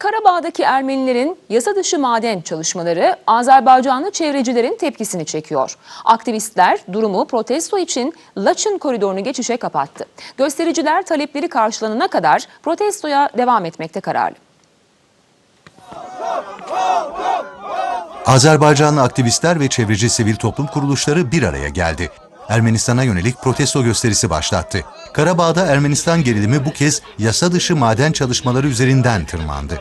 Karabağ'daki Ermenilerin yasa dışı maden çalışmaları Azerbaycanlı çevrecilerin tepkisini çekiyor. Aktivistler durumu protesto için Laçın koridorunu geçişe kapattı. Göstericiler talepleri karşılanana kadar protestoya devam etmekte kararlı. Azerbaycanlı aktivistler ve çevreci sivil toplum kuruluşları bir araya geldi. Ermenistan'a yönelik protesto gösterisi başlattı. Karabağ'da Ermenistan gerilimi bu kez yasa dışı maden çalışmaları üzerinden tırmandı.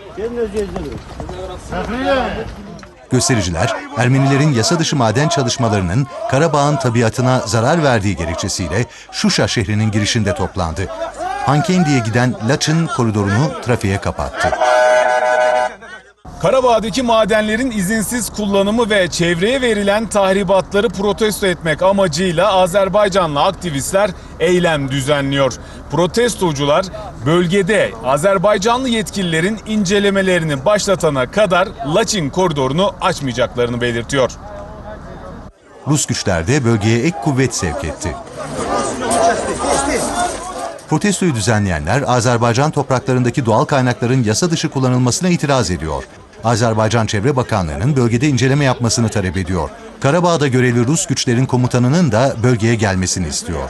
Göstericiler, Ermenilerin yasa dışı maden çalışmalarının Karabağ'ın tabiatına zarar verdiği gerekçesiyle Şuşa şehrinin girişinde toplandı. Hankendi'ye giden Laçın koridorunu trafiğe kapattı. Karabağ'daki madenlerin izinsiz kullanımı ve çevreye verilen tahribatları protesto etmek amacıyla Azerbaycanlı aktivistler eylem düzenliyor. Protestocular bölgede Azerbaycanlı yetkililerin incelemelerini başlatana kadar Laçin koridorunu açmayacaklarını belirtiyor. Rus güçler de bölgeye ek kuvvet sevk etti. Protestoyu düzenleyenler Azerbaycan topraklarındaki doğal kaynakların yasa dışı kullanılmasına itiraz ediyor. Azerbaycan Çevre Bakanlığı'nın bölgede inceleme yapmasını talep ediyor. Karabağ'da görevli Rus güçlerin komutanının da bölgeye gelmesini istiyor.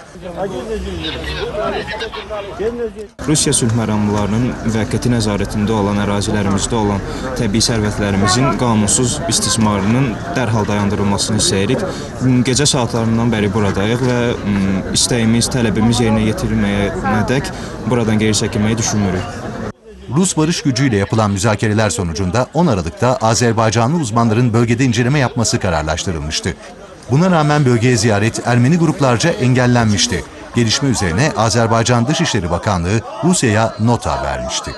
Rusiya sülh məramlılarının müvəqqəti nəzarətində olan ərazilərimizdə olan təbii sərvətlərimizin qanunsuz istismarının dərhal dayandırılmasını istəyirik. Gecə saatlarından bəri buradayıq və istəyimiz, tələbimiz yerinə yetirilməyənədək buradan geri çəkilməyi düşünmürük. Rus barış gücüyle yapılan müzakereler sonucunda 10 Aralık'ta Azerbaycanlı uzmanların bölgede inceleme yapması kararlaştırılmıştı. Buna rağmen bölgeye ziyaret Ermeni gruplarca engellenmişti. Gelişme üzerine Azerbaycan Dışişleri Bakanlığı Rusya'ya nota vermişti.